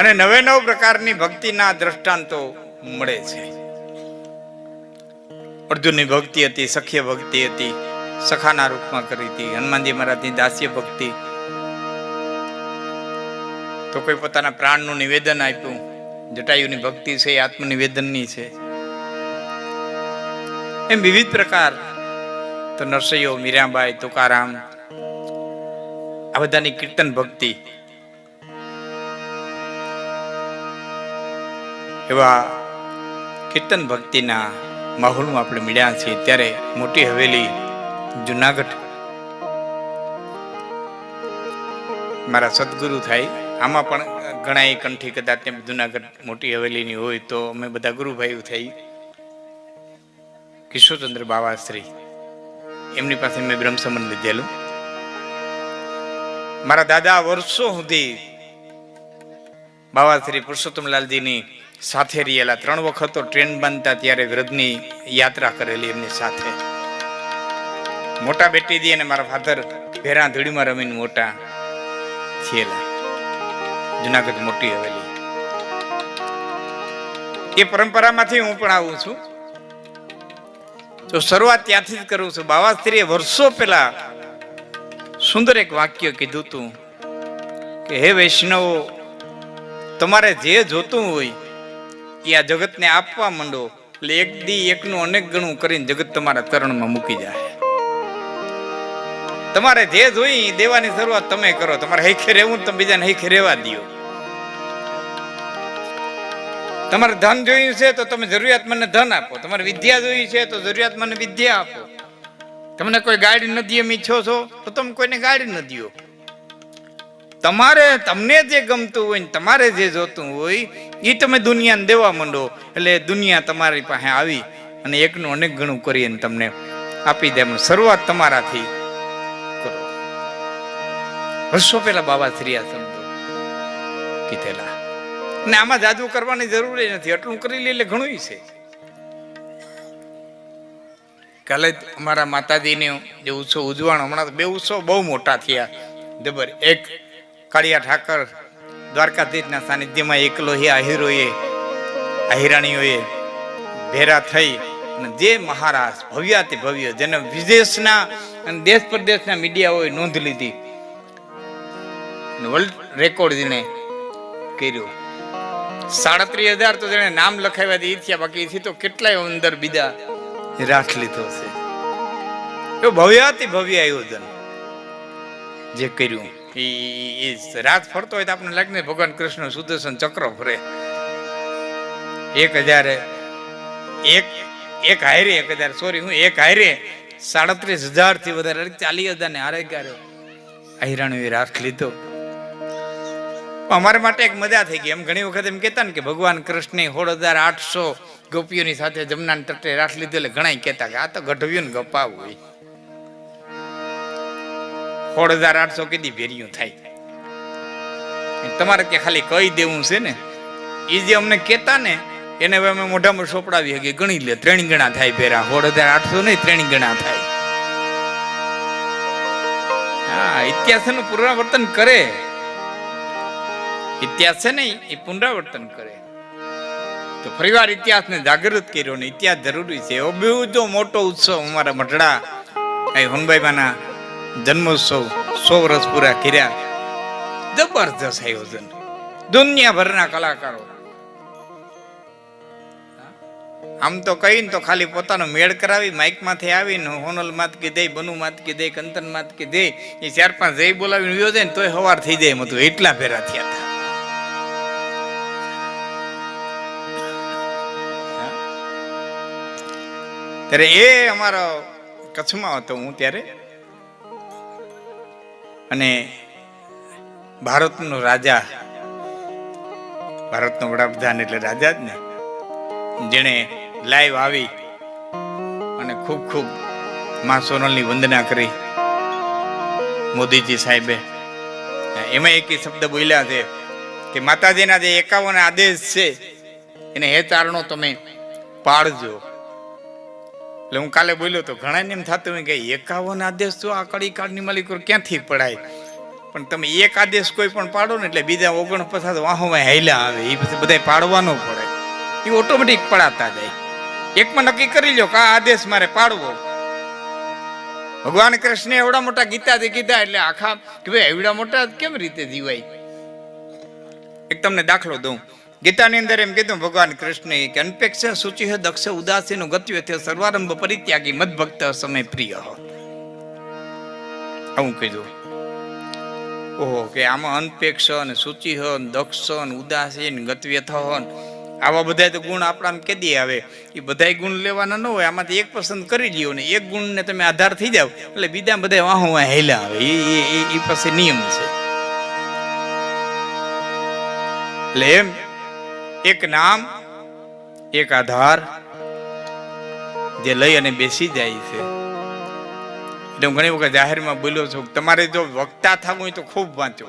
અને નવે નવ પ્રકારની ભક્તિના દ્રષ્ટાંતો મળે છે. અર્જુનની ભક્તિ હતી, સખ્ય ભક્તિ હતી, સખાના રૂપમાં કરી હતી, હનુમાનજી મહારાજની દાસ્ય ભક્તિ. તો કોઈ પોતાના પ્રાણનું નિવેદન આપ્યું, જટાયુની ભક્તિ છે એ આત્મનિવેદનની છે. એમ વિવિધ પ્રકાર, તો નરસૈયો, મીરાબાઈ, તુકારામ, આ બધાની કીર્તન ભક્તિ એવા કીર્તન ભક્તિના માહોલમાં આપણે મળ્યા છીએ. ત્યારે મોટી હવેલી જુનાગઢ મારા સદગુરુ થાય. આમાં પણ ઘણા કંઠી કદાચ તેમ જુનાગઢ મોટી હવેલીની હોય તો અમે બધા ગુરુભાઈઓ થઈ. કિશોરચંદ્ર બાવાશ્રી, એમની પાસે મેં બ્રહ્મસમન લીધેલું. મારા દાદા વર્ષો સુધી બાવાશ્રી પુરુષોત્તમલાલજીની સાથે રહેલા ત્રણ વખત ટ્રેન બાંધતા ત્યારે વ્રતની યાત્રા કરેલી એમની સાથે. મોટા બેટી દી અને મારા ફાધર ભેરા ધૂળીમાં રમીને મોટા થયેલા. જુનાગઢ મોટી હવેલી. એ પરંપરામાંથી હું પણ આવું છું. તો શરૂઆત ત્યાંથી જ કરું છું. બાવાસ્ત્રીએ વર્ષો પહેલા સુંદર એક વાક્ય કીધું તું કે, હે વૈષ્ણવો, તમારે જે જોતું હોય એ આ જગતને આપવા માંડો, એટલે એક દી એકનું અનેક ગણું કરીને જગત તમારા ચરણમાં મૂકી જાય તમારે જે જોઈ દેવાની શરૂઆત તમે કરો. તમારે હૈખે રહેવું તમે બીજાને હૈખે રહેવા દો તમારે ધન જોયું છે તો તમે જરૂરિયાતમંદને ધન આપો. તમારે વિદ્યા જોઈ છે તો જરૂરિયાતમંદને વિદ્યા આપો. તમને કોઈ ગાડી ન એમ ઈચ્છો છો તો તમે કોઈને ગાડી ન દો તમારે તમને જે ગમતું હોય ને તમારે જે જોતું હોય એ તમે દુનિયાને દેવા માંડો. એટલે દુનિયા તમારી પાસે આવી અને એકનું અનેક ગણું કરીને તમને આપી દે શરૂઆત તમારાથી કરો. વર્ષો પહેલા બાબા શ્રી આ શબ્દો કીધેલા. ને આમાં જાદુ કરવાની જરૂર નથી. એટલું કરી લે એટલે ઘણું છે. કાલે અમારા માતાજીને જે ઉત્સવ ઉજવાણો હમણાં બે ઉત્સવ બહુ મોટા થયા. જબર, એક કાળિયા ઠાકર દ્વારકાધીશના સાનિધ્યમાં એકલો હે આહિરોએ, આહિરાણીઓએ ભેરા થઈ અને જે મહારાજ ભવ્યાતિ ભવ્ય જેને વિદેશના અને દેશ પરદેશના મીડિયાઓએ નોંધ લીધી વર્લ્ડ રેકોર્ડ જેને કર્યું. સાડત્રીસ હજાર તો જેને નામ લખાવ્યા એ થયા, બાકી એથી તો કેટલાય અંદર બીજા રાખ લીધો છે. તો ભવ્યાતિ ભવ્ય આયોજન જે કર્યું. એ રાત ફરતો હોય તો આપણે લાગે ને ભગવાન કૃષ્ણ સુદર્શન ચક્ર ફરે. એક હજાર એક એક હાયરે એક હજાર સોરી હું એક હાયરે સાડત્રીસ હજારથી વધારે ચાલીસ હજાર ને હારે ક્યારે અહિરાણુએ રાખ લીધો. અમારા માટે એક મજા થઈ ગઈ. એમ ઘણી વખત એમ કહેતા ને કે ભગવાન કૃષ્ણ સોળ હજાર આઠસો ગોપીઓની સાથે જમનાન તટે રાખ લીધો એટલે ઘણા કહેતા કે આ તો ગઢવ્યું ને ગપાવું હોય. સોળ હજાર આઠસો કીધી ભેરિયું થાય. તમારે કે ખાલી કહી દેવું છે ને? એ જે અમને કહેતા ને, એને હવે અમે મોઢામાં સોપડાવી શકીએ. ગણી લે, ત્રણ ગણા થાય પેરા સોળ હજાર આઠસો નહીં, ત્રણ ગણા થાય. હા, ઇતિહાસનું પુનરાવર્તન કરે. ઇતિહાસ છે ને એ પુનરાવર્તન કરે. તો ફરીવાર ઇતિહાસને જાગૃત કર્યો ને, ઇતિહાસ જરૂરી છે. એવો બહુ જો મોટો ઉત્સવ અમારા મઢડા, અહીં હોનભાઈમાના જન્મોત્સવ સો વર્ષ પૂરા કર્યા. જબરજસ્ત આયોજન. દુનિયાભરના કલાકારો. આમ તો કહીને તો ખાલી પોતાનો મેળ કરાવી, માઇકમાંથી આવીને હોનલ માત કે દે, બનુ માત કે દે, કંતન માત કે દે, એ ચાર પાંચ જઈ બોલાવીને વ્યો જાય ને તોય હવાર થઈ જાય એમ હતું. એટલા ભેરા થયા હતા. ત્યારે એ અમારો કચ્છમાં હતો હું ત્યારે. અને ભારતનો રાજા, ભારતનો વડાપ્રધાન એટલે રાજા જ ને, જેણે લાઈવ આવી અને ખૂબ ખૂબમાં સોનલની વંદના કરી મોદીજી સાહેબે. એમાં એક શબ્દ બોલ્યા છે કે માતાજીના જે એકાવન આદેશ છે, એને હે ચારણો તમે પાળજો. એટલે હું કાલે બોલ્યો તો ઘણા એમ થતું હોય કે એકાવન આદેશ તો આ કડી કાળની માલિકો ક્યાંથી પડાય? પણ તમે એક આદેશ કોઈ પણ પાડો ને એટલે બીજા ઓગણ પચાસ વાહોમાં હેલા આવે. એ પછી બધા પાડવાનો પડે. એ ઓટોમેટિક પડાતા જાય. એકમાં નક્કી કરી લો કે આ આદેશ મારે પાડવો. ભગવાન કૃષ્ણ એવડા મોટા ગીતાથી કીધા એટલે આખા કે ભાઈ એવડા મોટા કેમ રીતે જીવાય? એક તમને દાખલો દઉં. ગીતાની અંદર એમ કીધું, ભગવાન કૃષ્ણએ કે અનપેક્ષ સૂચિ દક્ષ ઉદાસીનો ગત્ય તે સર્વારંભ પરિત્યાગી, મદભક્ત સમય પ્રિય આવું કીધું. ઓહો, કે આમાં અનપેક્ષ અને સૂચિ હન દક્ષ ને ઉદાસીન ગતવ્યથ આવા બધા ગુણ કે દે આવે એ બધા ગુણ લેવાના ન હોય, આમાંથી એક પસંદ કરી લ્યો ને, એક ગુણને તમે આધાર થઈ જાવ એટલે બીજા બધા વાહો હેલા આવે. એ પછી નિયમ છે. એટલે એમ એક નામ, એક આધાર જે લઈ અને બેસી જાય છે. એટલે હું ઘણી વખત જાહેરમાં બોલ્યો છું તમારે જો વક્તા થવું હોય તો ખૂબ વાંચો.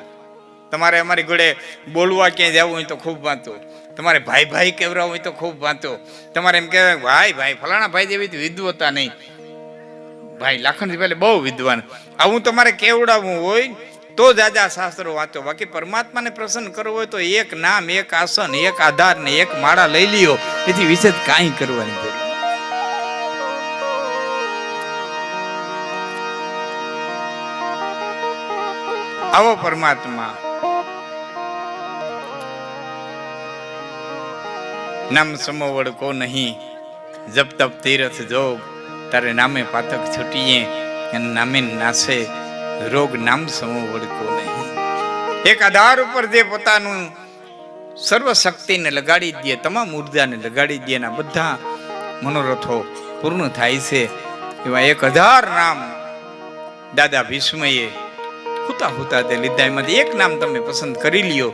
તમારે અમારી ઘોડે બોલવા ક્યાંય જવું હોય તો ખૂબ વાંચો. તમારે ભાઈ ભાઈ કેવરા હોય તો ખૂબ વાંચો. તમારે એમ કહેવાય ભાઈ ભાઈ, ફલાણા ભાઈ જેવી વિદ્વતા નહીં. ભાઈ લાખણજી પહેલે બહુ વિદ્વાન. આવું તમારે કેવડાવવું હોય તો જ આજા શાસ્ત્રો વાંચો બાકી પરમાત્માને પ્રસન્ન કરવો હોય તો એક નામ, એક આસન, એક આધાર ને એક માળા લઈ લ્યો. એથી વિશેષ કાંઈ કરવાની જરૂર આવો પરમાત્મા. નામ સમોવડ કો નહીં. જપ તપ તીરથ જોગ. તારે નામે પાતક છૂટીએ. નામે નાશે. રોગ નામ સમૂહ વળતો નહીં. એક આધાર ઉપર જે પોતાનું સર્વ શક્તિને લગાડી દે, તમામ ઉર્જાને લગાડી દે, એના બધા મનોરથો પૂર્ણ થાય છે. એવા એક હજાર નામ દાદા ભીષ્મએ હુતા હુતા તે લીધા. એમાંથી એક નામ તમે પસંદ કરી લ્યો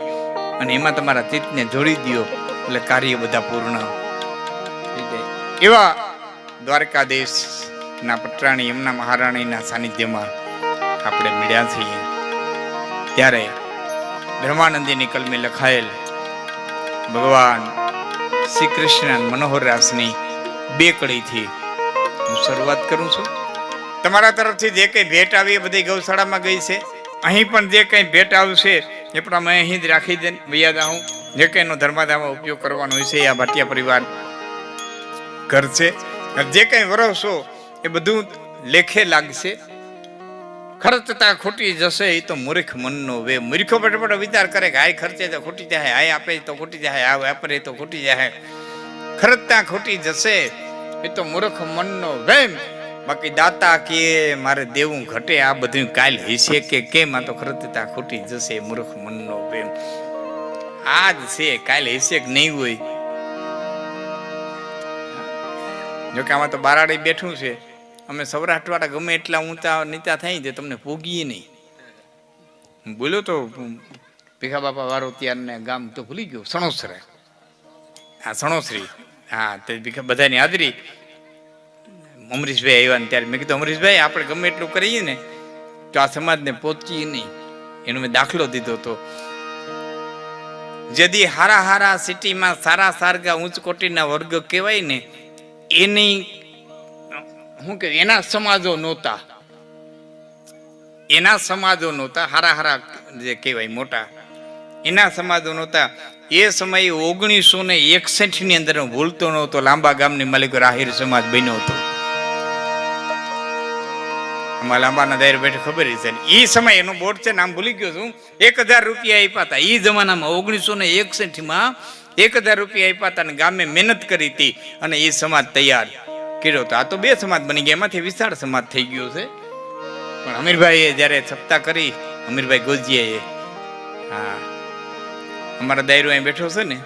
અને એમાં તમારા ચિત્તને જોડી દો એટલે કાર્ય બધા પૂર્ણ એવા દ્વારકાધીશ ના પટરાણી, એમના મહારાણીના સાનિધ્યમાં આપણે મળ્યા છીએ. ત્યારે બ્રહ્માનંદીની કલમે લખાયેલ ભગવાન શ્રી કૃષ્ણ મનોહર રાસની બે કડીથી હું શરૂઆત કરું છું. તમારા તરફથી જે કંઈ ભેટ આવી એ બધી ગૌશાળામાં ગઈ છે. અહીં પણ જે કંઈ ભેટ આવશે એ પણ અમે અહીં જ રાખી દે મર્યાદા હું જે કંઈ એનો ધર્માદામાં ઉપયોગ કરવાનો હોય છે આ ભાટિયા પરિવાર ઘર છે. જે કંઈ વરસો એ બધું લેખે લાગશે. ખર્ચતા ખોટી જશે એ તો મૂર્ખ મનનો વે. મૂર્ખો પટપટ વિચાર કરે કે હાય ખર્ચે તો ખોટી જાય હાય આપે તો ખોટી જાય, આ વાપરે તો ખોટી જાય. ખર્ચતા ખોટી જશે એ તો મૂર્ખ મનનો વેમ બાકી દાતા કે મારે દેવું ઘટે, આ બધું કાલ હશે કે કેમ? આ તો ખર્ચતા ખોટી જશે મૂર્ખ મનનો વેમ આજ છે, કાલ હશે કે નહીં હોય. જોકે આમાં તો બારાડી બેઠું છે. અમે સૌરાષ્ટ્રવાળા ગમે એટલા ઊંચા નીચા થઈ તે તમને ભોગીએ નહીં. બોલ્યો તો, ભીખા બાપા વારો ત્યારને ગામ તો ભૂલી ગયો, સણોસરે. હા, સણોસરી. હા, તે ભીખા બધાની હાજરી. અમરીશભાઈ આવ્યા ને ત્યારે મેં કીધું, અમરીશભાઈ, આપણે ગમે એટલું કરીએ ને, તો આ સમાજને પહોંચીએ નહીં. એનો મેં દાખલો દીધો તો. જદી હારા હારા સિટીમાં સારા સારગા ઉચ્ચ કોટીના વર્ગ કહેવાય ને, એની શું કે એના સમાજો નહોતા. એના સમાજો નહોતા, હારા હારા જે કહેવાય મોટા. એના સમાજો નહોતા. એ સમયે ઓગણીસો ને એકસઠની અંદર હું ભૂલતો નહોતો, લાંબા ગામની માલિક રાહિર સમાજ બન્યો હતો. અમારા લાંબાના દાયર બેઠે ખબર છે. એ સમય એનો બોર્ડ છે નામ ભૂલી ગયો છું. એક હજાર રૂપિયા આપ્યા હતા. એ જમાનામાં ઓગણીસો ને એકસઠમાં એક હજાર રૂપિયા આપ્યા હતા અને ગામે મહેનત કરી હતી અને એ સમાજ તૈયાર. કર્યો હતો આ તો બે સમાજ બની ગયા. એમાંથી વિશાળ સમાજ થઈ ગયો છે. પણ અમીરભાઈએ જ્યારે સપ્તાહ કરી, અમીરભાઈ ગોજીયાએ હા, અમારા દાયરો અહીં બેઠો છે ને,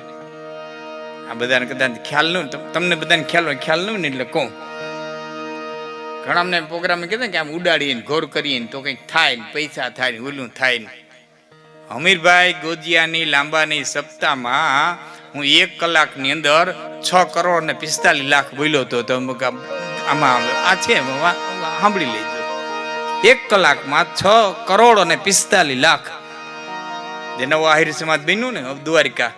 આ બધાને કદાચ ખ્યાલ ન તમને બધાને ખ્યાલ હોય, ખ્યાલ ન ને એટલે કહું. ઘણા અમને પ્રોગ્રામ કીધા કે આમ ઉડાડીએ ને ઘોર કરીએ ને તો કંઈક થાય ને, પૈસા થાય ને, ઓલું થાય ને. અમીરભાઈ ગોજિયાની લાંબાની સપ્તાહમાં હું એક કલાકની અંદર છ કરોડ ને પિસ્તાલીસ લાખ બોલ્યો હતો તો આમ- આ છે સાંભળી લેજો. એક કલાકમાં છ કરોડ અને પિસ્તાલીસ લાખ. જે નવો આહિર સમાજ બન્યું ને દ્વારિકા,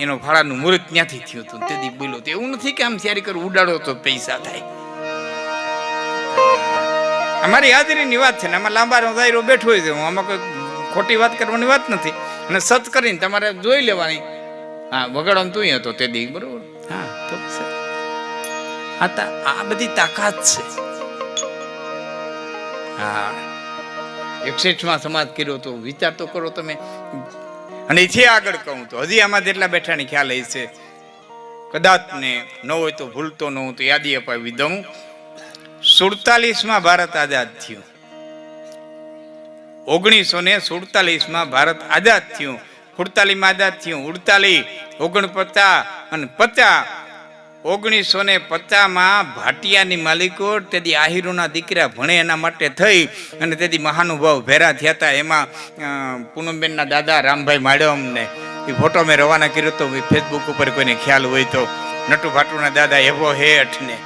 એનો ભાડાનું મુહૂર્ત ત્યાંથી થયું હતું. તેથી બોલ્યો તો એવું નથી કે આમ તૈયારી કરું, ઉડાડો તો પૈસા થાય. અમારી હાજરીની વાત છે ને, આમાં લાંબા દાયરો બેઠો હોય છે. આમાં કોઈ ખોટી વાત કરવાની વાત નથી. અને સત કરીને તમારે જોઈ લેવાની. હા વગાડવાનું તું હતો તે દી બરોબર? હા તો આ આ બધી તાકાત છે. હા. એકસઠમાં સમાજ કર્યો તો વિચાર તો કરો તમે. અને છે આગળ કહું તો હજી આમાં જેટલા બેઠાની ખ્યાલ એ છે કદાચ ને ન હોય તો ભૂલતો ન હું તો યાદી અપાવી દઉં. સુડતાલીસમાં ભારત આઝાદ થયું. ઓગણીસો ને સુડતાલીસમાં ભારત આઝાદ થયું. સુડતાલીસમાં માદા થયું. ઉડતાલી ઓગણપચાસ અને પચાસ. ઓગણીસો ને પચાસમાં ભાટિયાની માલિકો, તેથી આહિરોના દીકરા ભણે એના માટે થઈ અને તેથી મહાનુભાવ ભેરા થયા હતા. એમાં પૂનમબેનના દાદા રામભાઈ માડમને એ ફોટો મેં રવાના કર્યો તો ફેસબુક ઉપર કોઈને ખ્યાલ હોય તો. નટુ ભાટુના દાદા એવો હેઠ ને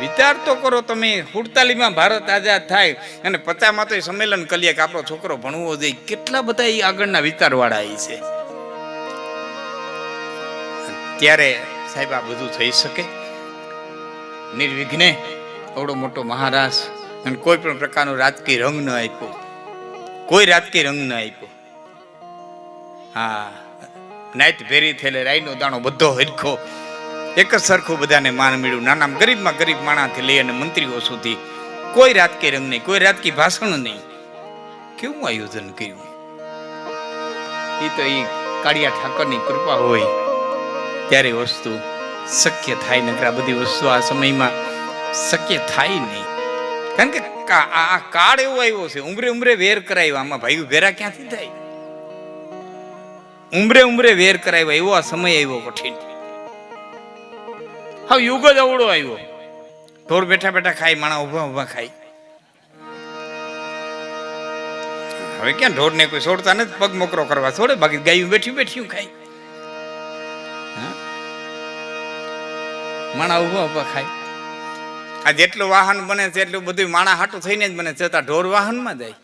વિચાર તો કરો તમે સુડતાલીસમાં ભારત આઝાદ થાય અને પચામાં તો સંમેલન કરીએ કે આપણો છોકરો ભણવો જોઈએ. કેટલા બધા એ આગળના વિચારવાળા છે. ત્યારે સાહેબ આ બધું થઈ શકે. નિર્વિઘ્ને અવડો મોટો મહારાજ અને કોઈ પણ પ્રકારનો રાજકીય રંગ ન આપ્યો. કોઈ રાજકીય રંગ ન આપ્યો. હા, નાઈટ ભેરી થયેલે, રાઈનો દાણો બધો હરખો. એક જ સરખું બધાને માન મળ્યું. નાના ગરીબમાં ગરીબ માણાથી લઈ અને મંત્રીઓ સુધી. કોઈ રાજકીય રંગ નહીં, કોઈ રાજકીય ભાષણ નહીં. કેવું આયોજન કર્યું? એ તો એ કાળિયા ઠાકરની કૃપા હોય. ત્યારે વસ્તુ શક્ય થાય નકર આ બધી વસ્તુ આ સમયમાં શક્ય થાય નહીં. કારણ કે આ કાળ એવો આવ્યો છે, ઉમરે ઉમરે વેર કરાયો. આમાં ભાઈ ભેરા ક્યાંથી થાય? ઉમરે ઉમરે વેર કરાવ્યા એવો આ સમય આવ્યો કઠિન. હા યુગ જ અવળો આવ્યો. ઢોર બેઠા બેઠા ખાય, માણા ઊભા ઊભા ખાય. હવે ક્યાં ઢોર ને કોઈ છોડતા નથી, પગ મોકરો કરવા છોડે, બાકી ગાયું બેઠી બેઠ્યું ખાય? માણા ઊભા ઊભા ખાય. આ જેટલું વાહન બને છે, એટલું બધું માણા હાટું થઈને જ બને છે, છતાં ઢોર વાહનમાં જાય.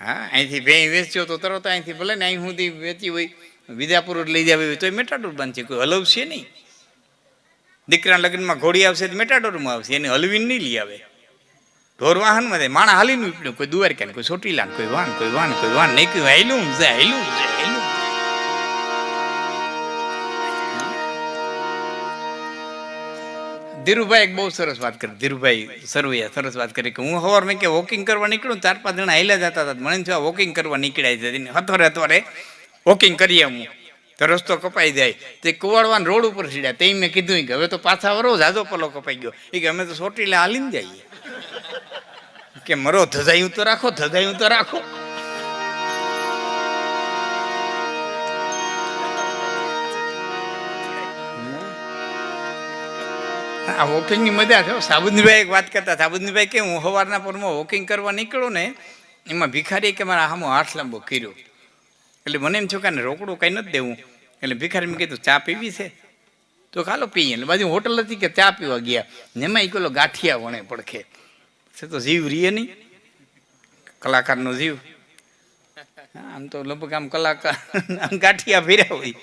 હા, અહીંથી બે વેચ્યો તો તરત અહીંથી ભલે ને અહીં સુધી વેચી હોય, વિદ્યાપુર લઈ જાવી હોય તો મેટાડોર બાંધશે, કોઈ હલવશે નહીં. દીકરા લગ્નમાં ઘોડી આવશે તો મેટાડોરમાં આવશે, એને હલવીને નહીં લઈ આવે. ઢોર વાહનમાં જાય, માણા હાલીને ઉપડ્યું, કોઈ દ્વારકા કોઈ ચોટીલા કોઈ વાન કોઈ વાન કોઈ વાન. નહીં કહ્યું હેલું છે હેલું છે હેલું ધીરુભાઈ એક બહુ સરસ વાત કરી, ધીરુભાઈ સરવૈયા સરસ વાત કરી કે, હું સવાર મેં કે વોકિંગ કરવા નીકળું ચાર પાંચ જણા હેલા જતા હતા, મને થયું વોકિંગ કરવા નીકળ્યા છે. હથવારે હથવારે વોકિંગ કરીએ હું તો રસ્તો કપાઈ જાય. તે કુવાડવાન રોડ ઉપર સીડ્યા તે મેં કીધું કે હવે તો પાછા વરો જાજો પલો કપાઈ ગયો. એ કે અમે તો સોટીલે હાલીને જઈએ. કે મરો ધજાયું તો રાખો, ધજાયું તો રાખો. આ વોકિંગની મજા છે. સાબુદનીભાઈ એક વાત કરતા સાબુદનીભાઈ કે હું સવારના પરમાં વોકિંગ કરવા નીકળું ને, એમાં ભિખારી કે મારા હામો હાથ લાંબો કર્યો. એટલે મને એમ છોકરાને રોકડું કઈ નથી દેવું. એટલે ભિખારી મેં કીધું, ચા પીવી છે? તો ખાલો પીએ. એટલે બાજુ હોટલ હતી કે ચા પીવા ગયા. એમાં એ પેલો ગાંઠિયા વણે પડખે. છે તો જીવ રીએ નહીં. કલાકારનો જીવ. આમ તો લગભગ આમ કલાકાર ગાંઠિયા ફેર્યા હોય.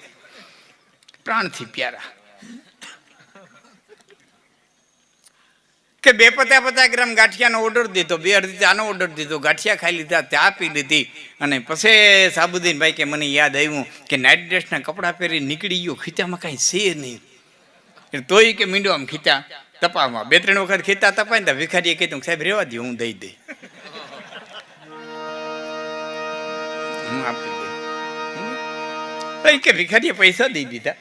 પ્રાણથી પ્યારા. કે બે પચાસ પચાસ ગ્રામ ગાંઠિયાનો ઓર્ડર દીધો, બે અડધી ચાનો ઓર્ડર દીધો, ગાંઠિયા ખાઈ લીધા, ચા પી લીધી. અને પછી સાબુદ્દીનભાઈ કે મને યાદ આવ્યું કે નાઇટ ડ્રેસના કપડાં પહેરી નીકળી ગયો, ખીચામાં કાંઈ છે નહીં. તોય કે મીંડો આમ ખીચા તપાવમાં બે, ત્રણ વખત ખીચા તપાય ને ભિખારીએ કીધું સાહેબ, રેવા દે હું દઈ દે હું આપી દઈ કે ભિખારીએ પૈસા દઈ દીધા.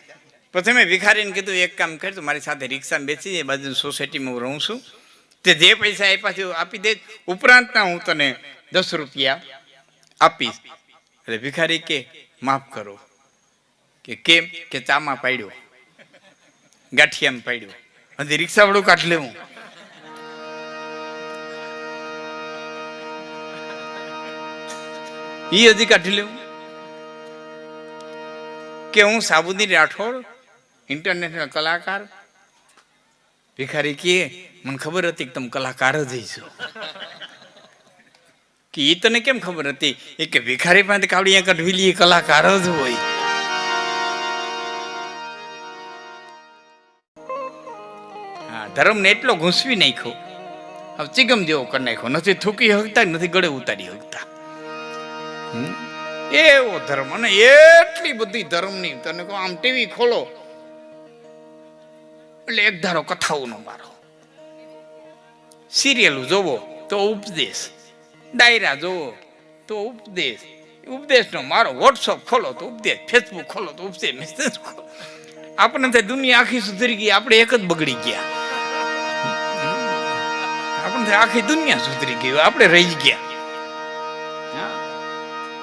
પછી મેં ભિખારીને કીધું, એક કામ કર, તું મારી સાથે રિક્ષામાં બેસી એ બાજુ સોસાયટીમાં હું રહું છું. તે જે પૈસા આપ્યા છે આપી દે. ઉપરાંતના હું તને દસ રૂપિયા આપીશ. એટલે ભિખારી કે, માફ કરો. કે, કેમ? કે, ચામાં પાડ્યો. ગાંઠિયામાં પાડ્યો. અને રિક્ષા વાળું કાઢ લેવું. એ હજી કાઢી લેવું. કે, હું સાબુદી રાઠોડ ઇન્ટરનેશનલ કલાકાર. ભિખારી કે, મને ખબર હતી કે તમે કલાકાર જ છો કે એ તને કેમ ખબર હતી? એ કે ભિખારી પાસે કાવડી કઢવી લઈએ કલાકાર જ હોય. હા, ધર્મને એટલો ઘૂંસવી નાખ્યો. હવે ચિગમ જેવો કરી નાખ્યો. નથી થૂકી હકતા, નથી ગળે ઉતારી હકતા. એવો ધર્મ. અને એટલી બધી ધર્મની, તને કહો, આમ ટીવી ખોલો. એટલે એક ધારો કથાઓનો મારો સિરિયલ જોવો તો ઉપદેશ. ડાયરા જોવો તો ઉપદેશ. ઉપદેશનો મારો વોટ્સઅપ ખોલો તો ઉપદેશ. ફેસબુક ખોલો તો ઉપદેશ. મેસેજ ખોલો. આપણને દુનિયા આખી સુધરી ગઈ. આપણે એક જ બગડી ગયા. આપણને આખી દુનિયા સુધરી ગઈ. આપણે રહી ગયા.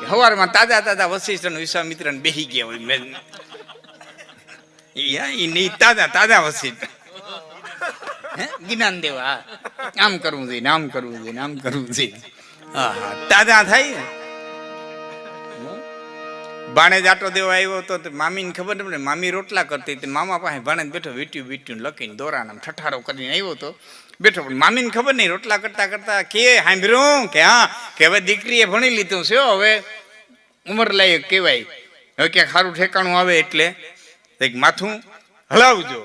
હવારમાં તાજા તાજા વશિષ્ઠ વિશ્વામિત્ર બેહી ગયા હોય. નહીં તાજા તાજા વશિષ્ઠ જ્ઞાન દેવા આમ કરવું જોઈએ આમ કરવું જોઈએ આમ કરવું જોઈએ હા હા તાજા થાય ને ભાણેજ આટો દેવા આવ્યો તો મામીને ખબર ને મામી રોટલા કરતી હતી મામા પાસે ભાણે બેઠો વીટ્યું વીટ્યું લખીને દોરાને આમ ઠઠારો કરીને આવ્યો તો બેઠો પણ મામીને ખબર નહીં રોટલા કરતા કરતા કે સાંભળ્યું કે હા કે હવે દીકરીએ ભણી લીધું છે હવે ઉંમર લાયક કહેવાય હવે ક્યાંક સારું ઠેકાણું આવે એટલે કંઈક માથું હલાવજો.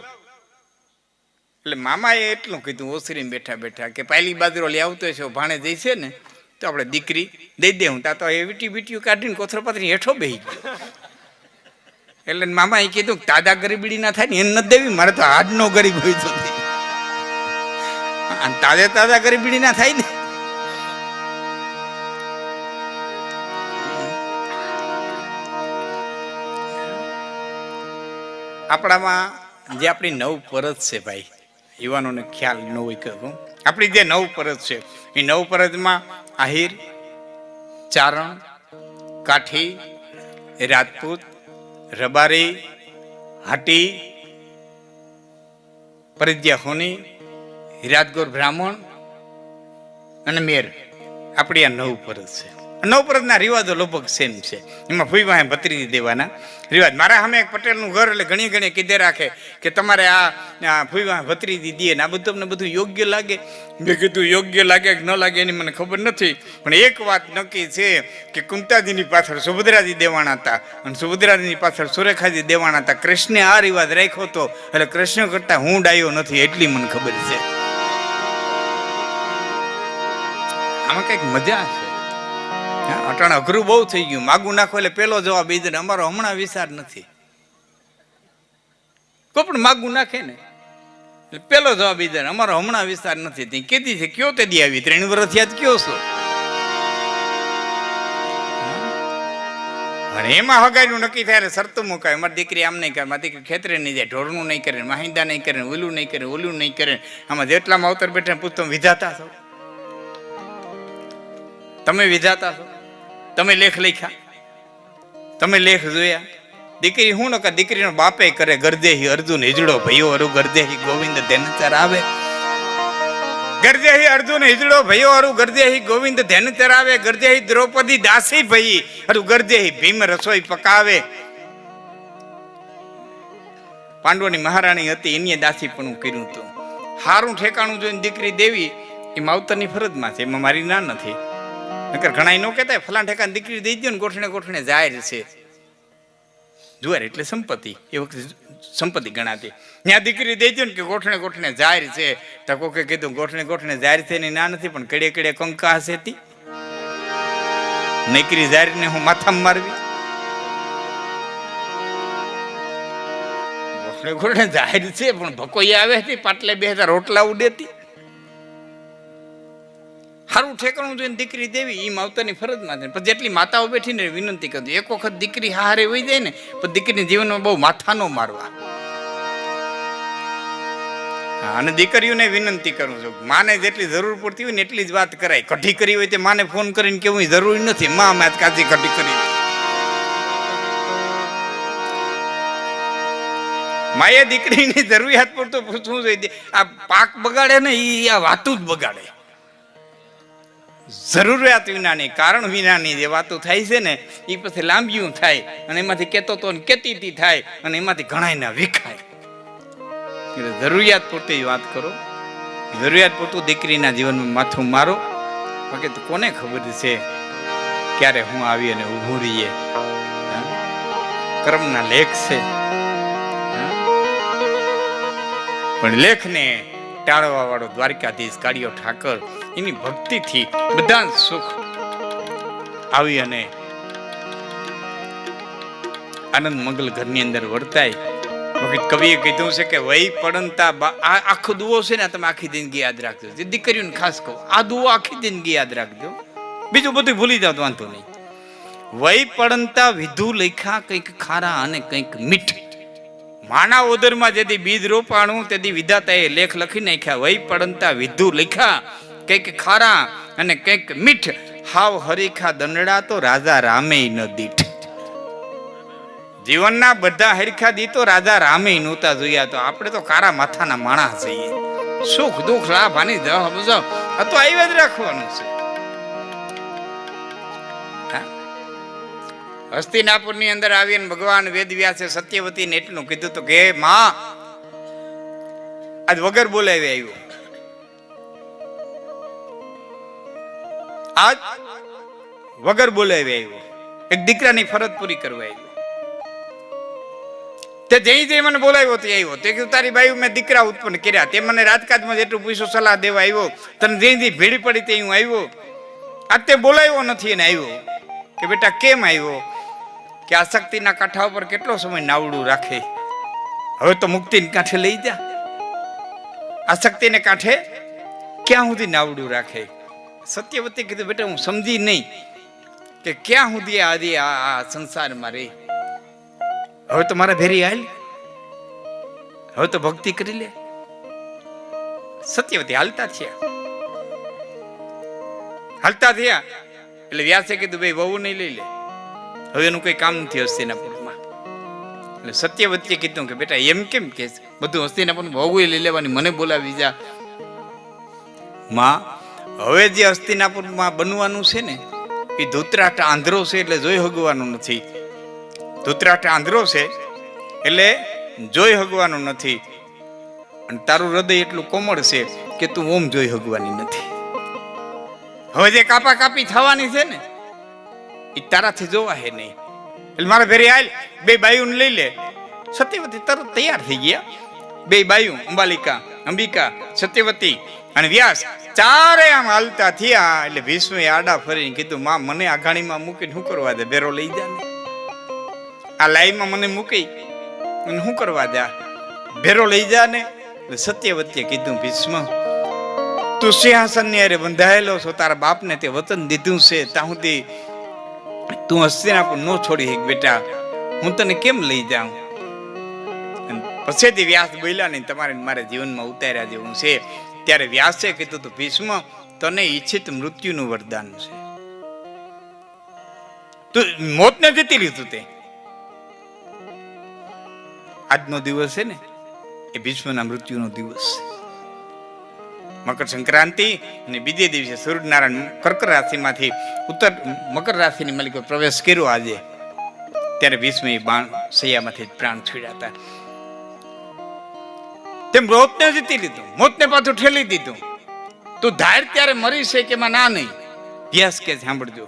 એટલે મામાએ એટલું કીધું, ઓસરીને બેઠા બેઠા કે પાયલી બાજરો લઈ આવતો છે ભાણે જઈ ને, તો આપણે દીકરી દઈ દે હું. તા તો એ વીટી વીટીયું કાઢીને કોથરો પાથરી હેઠો બેહી ગયો. એટલે મામાએ કીધું તાજા ગરીબડી ના થાય ને, એને નથી દેવી, મારે તો હાડનો ગરીબ હોય તો. અને તાજે તાજા ગરીબડી ના થાય ને આપણામાં જે આપણી નવ પરત છે ભાઈ યુવાનોને ખ્યાલ ન હોય કહું આપણી જે નવ પરત છે એ નવ પરતમાં આહિર ચારણ કાઠી રાજપૂત રબારી હાટી પરિજ્યા હોની હિરાતગોર બ્રાહ્મણ અને મેર. આપણી આ નવ પરત છે. નવ પરતના રિવાજો લગભગ સેમ છે. એમાં વાહે ભત્રીજી દેવાના. રિવાજ, મારા સામે એક પટેલનું ઘર એટલે ઘણી ઘણી કીધે રાખે કે તમારે આ વાહે ભત્રીજી દે ને આ બધું તમને બધું યોગ્ય લાગે? મેં કીધું, યોગ્ય લાગે કે ન લાગે એની મને ખબર નથી. પણ એક વાત નક્કી છે કે કુંતાજીની પાછળ સુભદ્રાજી દેવાના હતા. અને સુભદ્રાજીની પાછળ સુરેખાજી દેવાના હતા. કૃષ્ણે આ રિવાજ રાખ્યો હતો. એટલે કૃષ્ણ કરતાં હું ડાયો નથી એટલી મને ખબર છે. આમાં કંઈક મજા છે. અટાણે અઘરું બહુ થઈ ગયું. માગું નાખો એટલે પેલો જવાબ એ અમારો હમણાં વિચાર નથી. કોઈ પણ માગું નાખે ને પેલો જવાબ એ અમારો હમણાં વિસ્તાર નથી. તે કેતી છે, કયો તે દી આવી? ત્રણ વર્ષ યાદ કયો છો અને એમાં હગાઈનું નક્કી થાય શરતું મુકાય. મારી દીકરી આમ નહીં કરે, મારી દીકરી ખેતરે નહીં જાય, ઢોરનું નહીં કરે માહિંદા નહીં કરે, ઓલું નહીં કરે, ઓલું નહીં કરે. આમાં જેટલામાં અવતર બેઠા પૂછતો વિધાતા છો. તમે વિધાતા છો? તમે લેખ લખ્યા? તમે લેખ જોયા? દીકરી હું નકા દીકરીનો બાપે કરે ગરદેહી અર્જુન હિજડો ભયો અરુ ગરદેહી ગોવિંદ ધેનચર આવે. ગરદેહી અર્જુન હિજડો ભયો અરુ ગરદેહી ગોવિંદ ધેનચર આવે. ગરદેહી દ્રૌપદી દાસી ભઈ અરુ ગરદેહી ભીમ રસોઈ પકાવે. પાંડવોની મહારાણી હતી એની દાસી પણ કર્યું હતું. હારું ઠેકાણું જોઈને દીકરી દેવી, એ માવતરની ફરજમાં છે, એમાં મારી ના નથી. નકર ઘણા નો કહેતા ફલાણ ઠેકાને દીકરી દઈ દો ને ગોઠણે ગોઠણે જાહેર છે. જુવાર એટલે સંપત્તિ, એ વખતે સંપત્તિ ગણાતી. ત્યાં દીકરી દઈ દો ને કે ગોઠણે ગોઠણે જાહેર છે. તો કોકે કીધું ગોઠણે ગોઠણે જાહેર છે એની ના નથી, પણ કડે કડે કંકા હશે તી. નીકરી જાહેર ને હું માથામાં મારવી. ગોઠણે ગોઠણે જાહેર છે, પણ ભકોઈ આવે હતી પાટલે બે હજાર રોટલા ઉડેતી સારું ઠેકાણું જોઈને દીકરી દેવી એ માવતરની ફરજમાં છે. પણ જેટલી માતાઓ બેઠીને વિનંતી કરતી એક વખત દીકરી હારે વહી જાય ને પણ દીકરીના જીવનમાં બહુ માથા ન મારવા. અને દીકરીઓને વિનંતી કરું છું, માને જેટલી જરૂર પડતી હોય ને એટલી જ વાત કરાય. કઢી કરી હોય તે માને ફોન કરીને કેવું જરૂરી નથી. મા મેં કાચી કઢી કરી માએ દીકરીની જરૂરિયાત પૂરતું પૂછવું જોઈએ. આ પાક બગાડે ને એ આ વાતું જ બગાડે. જરૂરિયાત વિનાની, કારણ વિનાની જે વાતો થાય છે ને એ પછી લાંબિયું થાય અને એમાંથી કેતો તો કેતીતી થાય અને એમાંથી ઘણાયના વિખાય. એટલે જરૂરિયાત પૂરતી વાત કરો. જરૂરિયાત પૂરતું દીકરીના જીવનમાં માથું મારો. બાકી તો કોને ખબર છે ક્યારે હું આવી અને ઊભું રહીએ? કર્મના લેખ છે? પણ લેખને ટાળવા વાળો દ્વારકાધીશ કાળિયો ઠાકર, એની ભક્તિથી બધા સુખ આવી અને આનંદ મંગલ ઘરની અંદર વર્તાય. વખત કવિએ કીધું છે કે વય પડંતા આ આખો દુઓ છે ને તમે આખી જિંદગી યાદ રાખજો. જે દીકરીઓને ખાસ કહો, આ દુઓ આખી જિંદગી યાદ રાખજો. બીજું બધું ભૂલી જાવ, વાંધો નહીં. વય પડંતા વિધુ લેખા કંઈક ખારા અને કંઈક મીઠ. માના ઓદરમાં જેથી બીજ રોપાણું, તેથી વિધાતાએ લેખ લખી નાખ્યા. વહી પડંતા વિધુ લખ્યા કંઈક ખારા અને કંઈક મીઠ. હાવ હરીખા દંડડા તો રાજા રામે ન દીઠ. જીવનના બધા હરખા દીતો રાજા રામે નહોતા જોયા. તો આપણે તો કારા માથાના માણસ જઈએ સુખ દુઃખ લાભ હાની જવાબ તો આવી જ રાખવાનું છે. હસ્તિનાપુરની અંદર આવીને ભગવાન વેદ વ્યાસે સત્યવતીને એટલું કીધું તો કે માં, આજ વગર બોલાવી આવ્યો. આજ વગર બોલાવી આવ્યો. એક દીકરાની ફરજ પૂરી કરવા આવ્યો. તે જઈ જઈ મને બોલાવ્યો તે આવ્યો. તે કીધું, તારી બાઈ મેં દીકરા ઉત્પન્ન કર્યા. તે મને રાજકાજમાં જેટલું પૂછ્યું સલાહ દેવા આવ્યો. તને જઈ જઈ ભીડી પડી તે હું આવ્યો. આ તે બોલાવ્યો નથી એને આવ્યો. કે બેટા, કેમ આવ્યો? કે આ શક્તિના કાંઠા ઉપર કેટલો સમય નાવડું રાખે? હવે તો મુક્તિને કાંઠે લઈ જા. આ શક્તિને કાંઠે ક્યાં સુધી નાવડું રાખે? સત્યવતી કીધું, બેટા, હું સમજી નહીં કે ક્યાં સુધી આજે આ સંસારમાં રહી. હવે તો મારા ભેરી હાલ. હવે તો ભક્તિ કરી લે. સત્યવતી હાલતા થયા. હાલતા થયા. એટલે વ્યાસે કીધું ભાઈ વહુ નહીં લઈ લે. હવે એનું કોઈ કામ નથી હસ્તિનાપુરમાં. એટલે સત્યવતીએ કીધું કે બેટા, એમ કેમ કે? બધું હસ્તિનાપુર વહુ લઈ લેવાની, મને બોલાવી જા. માં, હવે જે હસ્તિનાપુરમાં બનવાનું છે ને, એ ધૂતરાટ આંધ્રો છે એટલે જોઈ હગવાનું નથી. ધૂતરાટ આંધ્રો છે એટલે જોઈ હગવાનું નથી. અને તારું હૃદય એટલું કોમળ છે કે તું ઓમ જોઈ હગવાની નથી. હવે જે કાપા કાપી થવાની છે ને એ તારાથી જોવા હે નહીં. એટલે મારા ઘરે હાલ બે બાયુને લઈ લે. સત્યવતી તરત તૈયાર થઈ ગયા. બે બાયુ, અંબાલિકા, અંબિકા, સત્યવતી અને વ્યાસ ચારે આમ હાલતા થયા. એટલે ભીષ્મે આડા ફરીને કીધું, માં, મને આ ઘાણીમાં મૂકીને શું કરવા દે? બેરો લઈ જા ને. આ લાઈનમાં મને મૂકી અને શું કરવા દે? ભેરો લઈ જા ને. સત્યવતીએ કીધું ભીષ્મ તું સિંહાસનની અરે બંધાયેલો છો. તારા બાપને તે વતન દીધું છે. ત્યાં સુધી તું હસ્તિનાપુર ન છોડી એક બેટા. હું તને કેમ લઈ જાઉં? પછીથી વ્યાસ બોલ્યા ને તમારે મારા મારે જીવનમાં ઉતાર્યા જેવું છે. ત્યારે વ્યાસે કીધું તો, ભીષ્મ, તને ઈચ્છિત મૃત્યુનું વરદાન છે. તું મોતને જીતી લીધું તે. આજનો દિવસ છે ને, એ ભીષ્મના મૃત્યુનો દિવસ છે. મકર સંક્રાંતિ અને બીજે દિવસે સૂર્યનારાયણ કર્ક રાશિમાંથી ઉત્તર મકર રાશિની માલિકો પ્રવેશ કર્યો આજે. ત્યારે વીસમી બાણ સૈયામાંથી પ્રાણ છોડ્યા તેમ મોતને જીતી લીધું, મોતને પાછું ઠેલી દીધું. તું ધાર ત્યારે મરી છે કે ના નહીં. વ્યાસ કે સાંભળજો.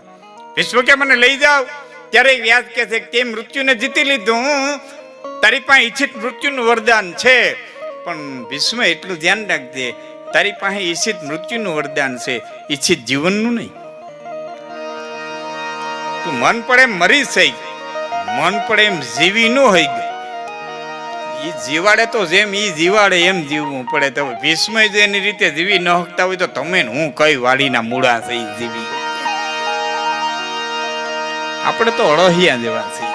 વિશ્વ કે મને લઈ જાઓ. ત્યારે વ્યાસ કે છે તે મૃત્યુને જીતી લીધું. તારી પાસે ઈચ્છિત મૃત્યુનું વરદાન છે. પણ ભીષ્મ એટલું ધ્યાન રાખજે તારી પાસે ઈચ્છિત મૃત્યુનું વરદાન છે. ઈચ્છિત જીવનનું નહીં. તું મન પડે મરી થઈ મન પડે એમ જીવી ન હોય ગઈ. ઈ જીવાડે તો જેમ ઈ જીવાડે એમ જીવવું પડે. તો વિસ્મય જેની રીતે જીવી ન હકતા હોય તો તમે હું કઈ વાડીના મૂળા છે જીવી. આપણે તો અળહિયા જેવા છીએ.